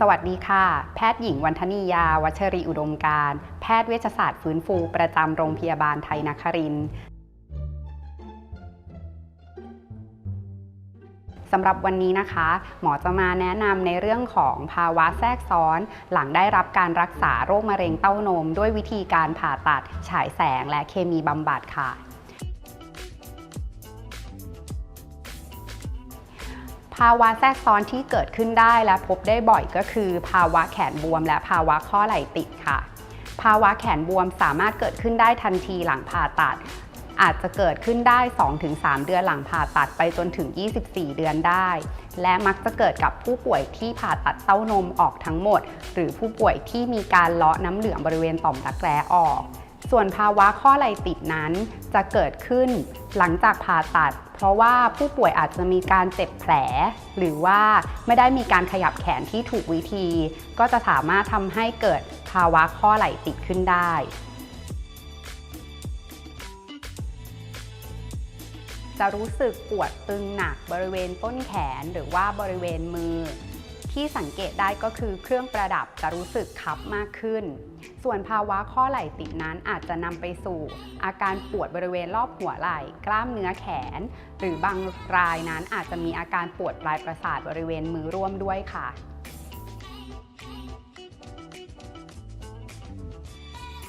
สวัสดีค่ะ แพทย์หญิงวันธนียา วัชรีอุดมการ แพทย์เวชศาสตร์ฟื้นฟูประจำโรงพยาบาลไทยนครินสำหรับวันนี้นะคะ หมอจะมาแนะนำในเรื่องของภาวะแทรกซ้อน หลังได้รับการรักษาโรคมะเร็งเต้านม ด้วยวิธีการผ่าตัด ฉายแสงและเคมีบำบัดค่ะ ภาวะแทรกซ้อนที่เกิดขึ้นได้และพบได้บ่อยก็คือ ภาวะแขนบวม และภาวะข้อไหล่ติดค่ะ ภาวะแขนบวมสามารถเกิดขึ้นได้ทันทีหลังผ่าตัด อาจจะเกิดขึ้นได้ 2-3 เดือนหลังผ่าตัดไปจนถึง 24 เดือนได้ และมักจะเกิดกับผู้ป่วยที่ผ่าตัดเต้านมออกทั้งหมด หรือผู้ป่วยที่มีการเลาะน้ำเหลืองบริเวณต่อมรักแร้ออก ส่วนภาวะข้อไหล่ติดนั้นจะเกิดขึ้นหลังจากผ่าตัด เพราะว่าผู้ป่วยอาจจะมีการเจ็บแผล หรือว่าไม่ได้มีการขยับแขนที่ถูกวิธี ก็จะสามารถทำให้เกิดภาวะข้อไหล่ติดขึ้นได้จะรู้สึกปวดตึงหนักบริเวณต้นแขนหรือว่าบริเวณมือ ที่สังเกตได้ก็คือเครื่องประดับจะรู้สึกคับมากขึ้น ส่วนภาวะข้อไหล่ติดนั้นอาจจะนำไปสู่ อาการปวดบริเวณรอบหัวไหล่ กล้ามเนื้อแขน หรือบางรายนั้นอาจจะมีอาการปวดปลายประสาทบริเวณมือร่วมด้วยค่ะ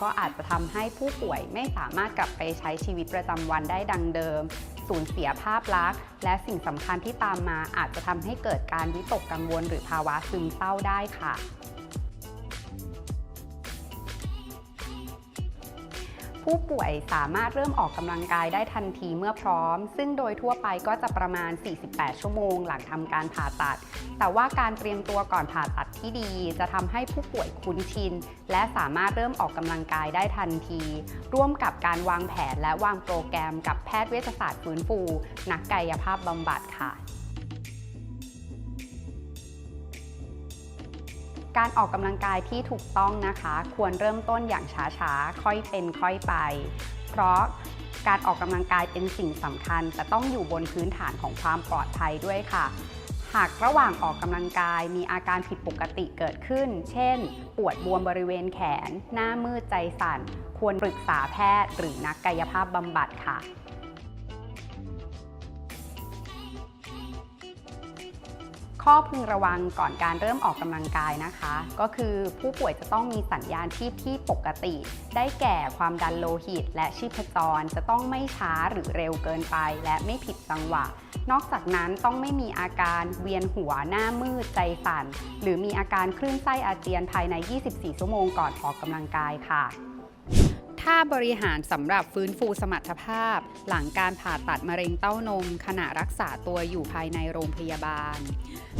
ก็อาจจะทำให้ผู้ป่วยไม่สามารถกลับไปใช้ชีวิตประจำวันได้ดังเดิม สูญเสียภาพลักษณ์ และสิ่งสำคัญที่ตามมาอาจจะทำให้เกิดการวิตกกังวล หรือภาวะซึมเศร้าได้ค่ะ ผู้ป่วยสามารถเริ่มออกกำลังกายได้ทันทีเมื่อพร้อม ซึ่งโดยทั่วไปก็จะประมาณ 48 ชั่วโมงหลังทำการผ่าตัด แต่ว่าการเตรียมตัวก่อนผ่าตัดที่ดี จะทำให้ผู้ป่วยคุ้นชิน และสามารถเริ่มออกกำลังกายได้ทันที ร่วมกับการวางแผนและวางโปรแกรมกับแพทย์เวชศาสตร์ฟื้นฟู นักกายภาพบำบัดค่ะ การออกกำลังกายที่ถูกต้องนะคะ ควรเริ่มต้นอย่างช้าๆ ค่อยเป็นค่อยไป เพราะการออกกำลังกายเป็นสิ่งสำคัญ แต่ต้องอยู่บนพื้นฐานของความปลอดภัยด้วยค่ะ หากระหว่างออกกำลังกายมีอาการผิดปกติเกิดขึ้น เช่น ปวดบวมบริเวณแขน หน้ามืดใจสั่น ควรปรึกษาแพทย์ หรือนักกายภาพบำบัดค่ะ ข้อพึงระวังก่อนการเริ่มออกกำลังกายนะคะ ก็คือผู้ป่วยจะต้องมีสัญญาณชีพที่ปกติ ได้แก่ความดันโลหิต และชีพจรจะต้องไม่ช้าหรือเร็วเกินไป และไม่ผิดจังหวะ นอกจากนั้นต้องไม่มีอาการเวียนหัวหน้ามืดใจสั่น หรือมีอาการคลื่นไส้อาเจียนภายใน 24 ชั่วโมงก่อนออกกำลังกายค่ะ ท่าบริหารสำหรับฟื้นฟูสมรรถภาพ หลังการผ่าตัดมะเร็งเต้านม ขณะรักษาตัวอยู่ภายในโรงพยาบาล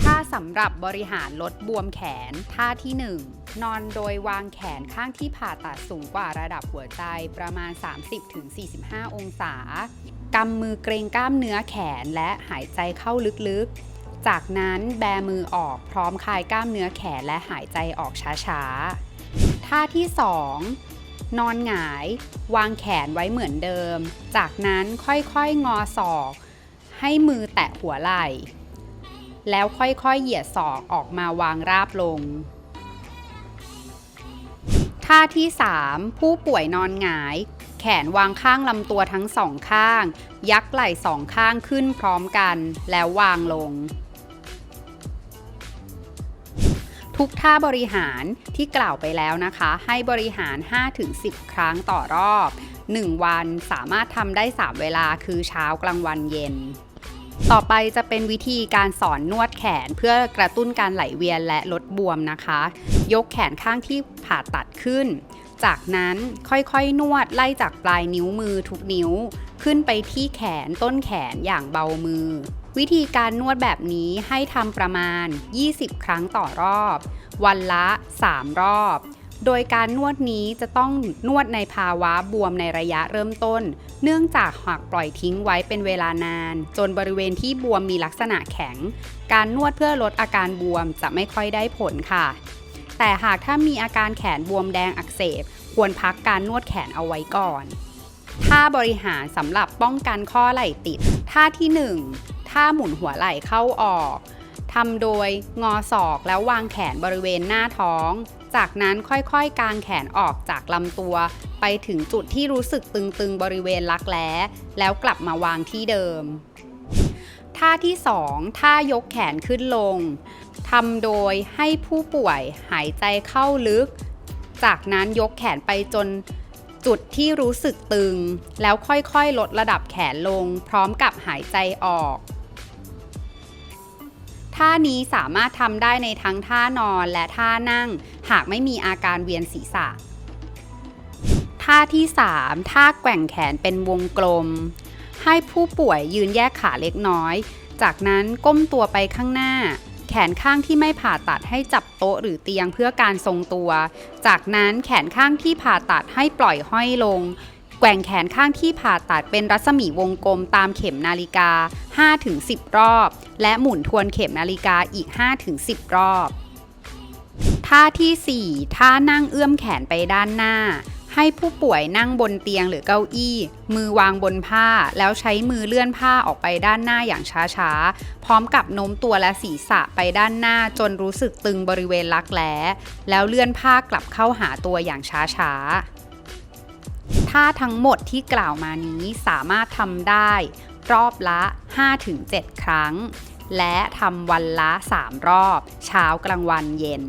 ท่าสำหรับบริหารลดบวมแขน ท่าที่ 1 นอนโดยวางแขนข้างที่ผ่าตัดสูงกว่าระดับหัวใจประมาณ 30-45 องศากำมือเกรงกล้ามเนื้อแขนและหายใจเข้าลึกๆ จากนั้นแบมือออกพร้อมคลายกล้ามเนื้อแขนและหายใจออกช้าๆ ท่าที่ 2 นอนหงาย วางแขนไว้เหมือนเดิม จากนั้นค่อยๆงอศอก ให้มือแตะหัวไหล่ แล้วค่อยๆเหยียดศอกออกมาวางราบลง ท่าที่ 3 ผู้ป่วยนอนหงาย แขนวางข้างลำตัวทั้งสองข้าง ยักไหล่สองข้างขึ้นพร้อมกัน แล้ววางลง ทุกท่าบริหารที่กล่าวไปแล้วนะคะ ให้บริหาร 5-10 ครั้งต่อรอบ 1 วันสามารถทำได้ 3 เวลาคือเช้ากลางวันเย็น ต่อไปจะเป็นวิธีการสอนนวดแขนเพื่อกระตุ้นการไหลเวียนและลดบวมนะคะ ยกแขนข้างที่ผ่าตัดขึ้น จากนั้นค่อยๆ นวดไล่จากปลายนิ้วมือทุกนิ้ว ขึ้นไปที่แขนต้นแขนอย่างเบามือ วิธีการนวดแบบนี้ให้ทำประมาณ 20 ครั้งต่อรอบ วันละ 3 รอบ โดยการนวดนี้จะต้องนวดในภาวะบวมในระยะเริ่มต้น เนื่องจากหากปล่อยทิ้งไว้เป็นเวลานาน จนบริเวณที่บวมมีลักษณะแข็ง การนวดเพื่อลดอาการบวมจะไม่ค่อยได้ผลค่ะ แต่หากถ้ามีอาการแขนบวมแดงอักเสบ ควรพักการนวดแขนเอาไว้ก่อน ท่าบริหารสำหรับป้องกันข้อไหล่ติด ท่าที่ 1 ท่าหมุนหัวไหล่เข้าออกทำโดยงอศอกแล้ววางแขนบริเวณหน้าท้อง จากนั้นค่อยๆ กางแขนออกจากลำตัว ไปถึงจุดที่รู้สึกตึงๆ บริเวณรักแร้ แล้วกลับมาวางที่เดิม ท่าที่ 2 ท่ายกแขนขึ้นลง ทำโดยให้ผู้ป่วยหายใจเข้าลึก จากนั้นยกแขนไปจนจุดที่รู้สึกตึง แล้วค่อยๆ ลดระดับแขนลง พร้อมกับหายใจออก ท่านี้สามารถทำได้ในทั้งท่านอนและท่านั่ง หากไม่มีอาการเวียนศีรษะ ท่าที่ 3 ท่าแกว่งแขนเป็นวงกลม ให้ผู้ป่วยยืนแยกขาเล็กน้อย จากนั้นก้มตัวไปข้างหน้า แขนข้างที่ไม่ผ่าตัดให้จับโต๊ะหรือเตียงเพื่อการทรงตัว จากนั้นแขนข้างที่ผ่าตัดให้ปล่อยห้อยลง แกว่งแขนข้างที่ผ่าตัดเป็นรัศมีวงกลมตามเข็มนาฬิกา 5-10 รอบ และหมุนทวนเข็มนาฬิกาอีก 5-10 รอบ ท่าที่ 4 ท่านั่งเอื้อมแขนไปด้านหน้า ให้ผู้ป่วยนั่งบนเตียงหรือเก้าอี้ มือวางบนผ้าแล้วใช้มือเลื่อนผ้าออกไปด้านหน้าอย่างช้าๆ พร้อมกับโน้มตัวและศีรษะไปด้านหน้าจนรู้สึกตึงบริเวณรักแร้แล้วเลื่อนผ้ากลับเข้าหาตัวอย่างช้าๆ ท่าทั้งหมดที่กล่าวมานี้สามารถทำได้ รอบละ 5-7 ครั้ง และทำวันละ 3 รอบ เช้ากลางวันเย็น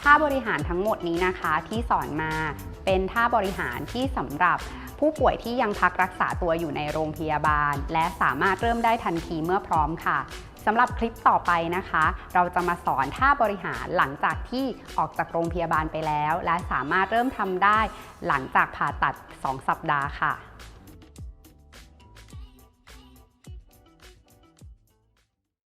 ท่าบริหารทั้งหมดนี้นะคะที่สอนมาเป็นท่าบริหารที่สำหรับผู้ป่วยที่ยังพักรักษาตัวอยู่ในโรงพยาบาล และสามารถเริ่มได้ทันทีเมื่อพร้อมค่ะ สำหรับคลิปต่อไปนะคะ เราจะมาสอนท่าบริหารหลังจากที่ออกจากโรงพยาบาลไปแล้ว และสามารถเริ่มทำได้หลังจากผ่าตัด 2 สัปดาห์ค่ะ